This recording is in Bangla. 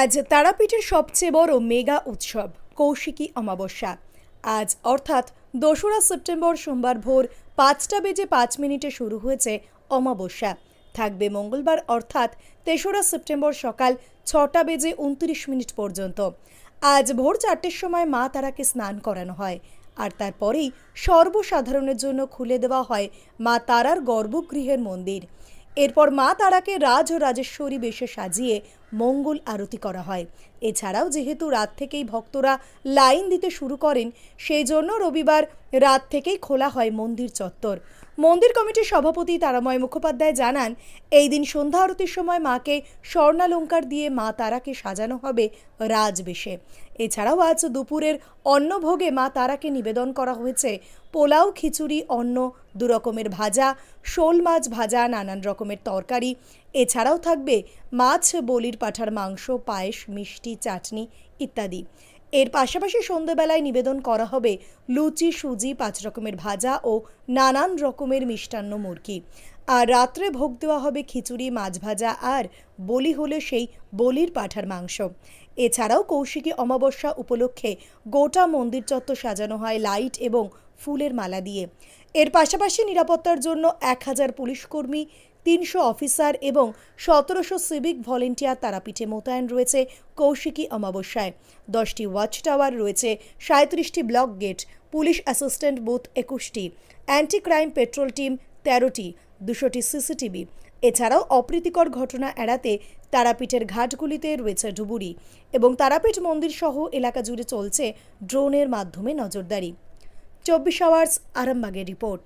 আজ তারাপীঠের সবচেয়ে বড় মেগা উৎসব, কৌশিকী অমাবস্যা। আজ অর্থাৎ দোসরা সেপ্টেম্বর সোমবার ভোর পাঁচটা বেজে পাঁচ মিনিটে শুরু হয়েছে অমাবস্যা। থাকবে মঙ্গলবার অর্থাৎ তেসরা সেপ্টেম্বর সকাল ছটা বেজে উনত্রিশ মিনিট পর্যন্ত। আজ ভোর চারটের সময় মা তারাকে স্নান করানো হয়। আর তারপরেই সর্বসাধারণের জন্য খুলে দেওয়া হয় মা তারার গর্ভগৃহের মন্দির। এরপর মা তারাকে রাজ ও রাজেশ্বরী বেশে সাজিয়ে মঙ্গল আরতি করা হয়। এছাড়াও যেহেতু রাত থেকেই ভক্তরা লাইন দিতে শুরু করেন, সেই জন্য রবিবার রাত থেকেই খোলা হয় মন্দির চত্বর। মন্দির কমিটির সভাপতি তারাময় মুখোপাধ্যায় জানান, এই দিন সন্ধ্যা আরতির সময় মাকে স্বর্ণালঙ্কার দিয়ে মা তারাকে সাজানো হবে রাজবেশে। এছাড়াও আজ দুপুরের অন্নভোগে মা তারাকে নিবেদন করা হয়েছে। পোলাও, খিচুড়ি, অন্ন, দুরকমের ভাজা, শোল মাছ ভাজা, নানান রকমের তরকারি। এছাড়াও থাকবে মাছ, বলির পাঠার মাংস, পায়েস, মিষ্টি, চাটনি ইত্যাদি। এর পাশাপাশি সন্ধেবেলায় নিবেদন করা হবে লুচি, সুজি, পাঁচ রকমের ভাজা ও নানান রকমের মিষ্টান্ন মুরগি। আর রাত্রে ভোগ দেওয়া হবে খিচুড়ি, মাছ ভাজা আর বলি হলে সেই বলির পাঠার মাংস। এছাড়াও কৌশিকী অমাবস্যা উপলক্ষে গোটা মন্দির চত্বর সাজানো হয় লাইট এবং ফুলের মালা দিয়ে। এর পাশাপাশি নিরাপত্তার জন্য এক হাজার পুলিশকর্মী তিনশো অফিসার এবং সতেরোশো সিভিক ভলেন্টিয়ার তারাপীঠে মোতায়েন রয়েছে কৌশিকী অমাবস্যায়। দশটি ওয়াচ টাওয়ার রয়েছে, সাঁত্রিশটি block gate, police assistant booth একুশটি অ্যান্টি ক্রাইম পেট্রোল টিম তেরোটি, দুশোটি সিসিটিভি। এছাড়াও অপ্রীতিকর ঘটনা এড়াতে তারাপীঠের ঘাটগুলিতে রয়েছে ডুবুরি এবং তারাপীঠ মন্দির সহ এলাকা জুড়ে চলছে ড্রোনের মাধ্যমে নজরদারি। চব্বিশ আওয়ার্স আরামবাগের রিপোর্ট।